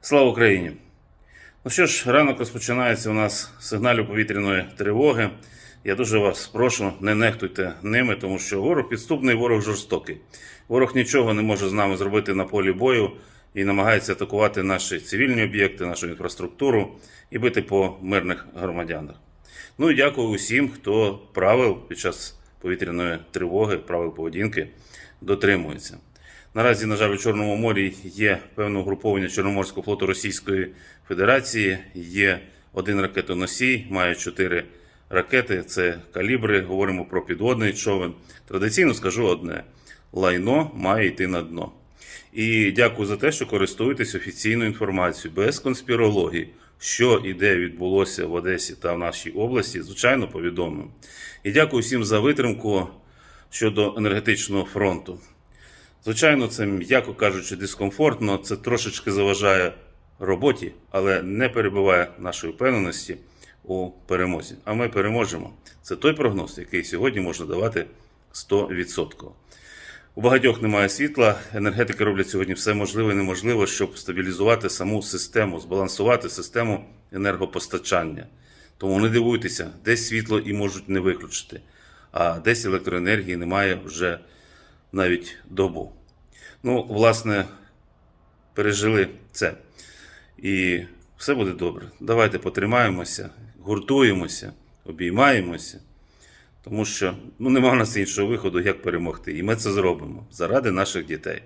Слава Україні! Ну що ж, ранок розпочинається у нас сигналів повітряної тривоги. Я дуже вас прошу, не нехтуйте ними, тому що ворог підступний, ворог жорстокий. Ворог нічого не може з нами зробити на полі бою і намагається атакувати наші цивільні об'єкти, нашу інфраструктуру і бити по мирних громадянах. Ну і дякую усім, хто правил під час повітряної тривоги, правил поведінки дотримується. Наразі, на жаль, у Чорному морі є певне угруповання Чорноморського флоту Російської Федерації. Є один ракетоносій, має чотири ракети. Це калібри. Говоримо про підводний човен. Традиційно скажу одне: лайно має йти на дно. І дякую за те, що користуєтесь офіційною інформацією без конспірології, що і де відбулося в Одесі та в нашій області. Звичайно, повідомимо. І дякую всім за витримку щодо енергетичного фронту. Звичайно, це, м'яко кажучи, дискомфортно, це трошечки заважає роботі, але не перебиває нашої впевненості у перемозі. А ми переможемо. Це той прогноз, який сьогодні можна давати 100%. У багатьох немає світла. Енергетики роблять сьогодні все можливе і неможливе, щоб стабілізувати саму систему, збалансувати систему енергопостачання. Тому не дивуйтеся, десь світло і можуть не виключити, а десь електроенергії немає вже навіть добу. Ну, власне, пережили це. І все буде добре. Давайте потримаємося, гуртуємося, обіймаємося, тому що ну, нема в нас іншого виходу, як перемогти. І ми це зробимо заради наших дітей.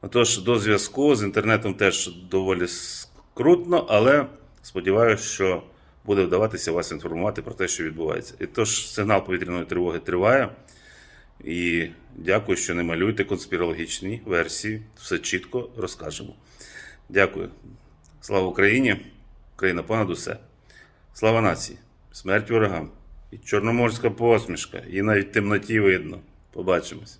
Отож, до зв'язку з інтернетом теж доволі скрутно, але сподіваюся, що буде вдаватися вас інформувати про те, що відбувається. І тож сигнал повітряної тривоги триває. І дякую, що не малюєте конспірологічні версії. Все чітко розкажемо. Дякую. Слава Україні! Україна понад усе. Слава нації! Смерть ворогам! І чорноморська посмішка, і навіть темноті видно. Побачимось.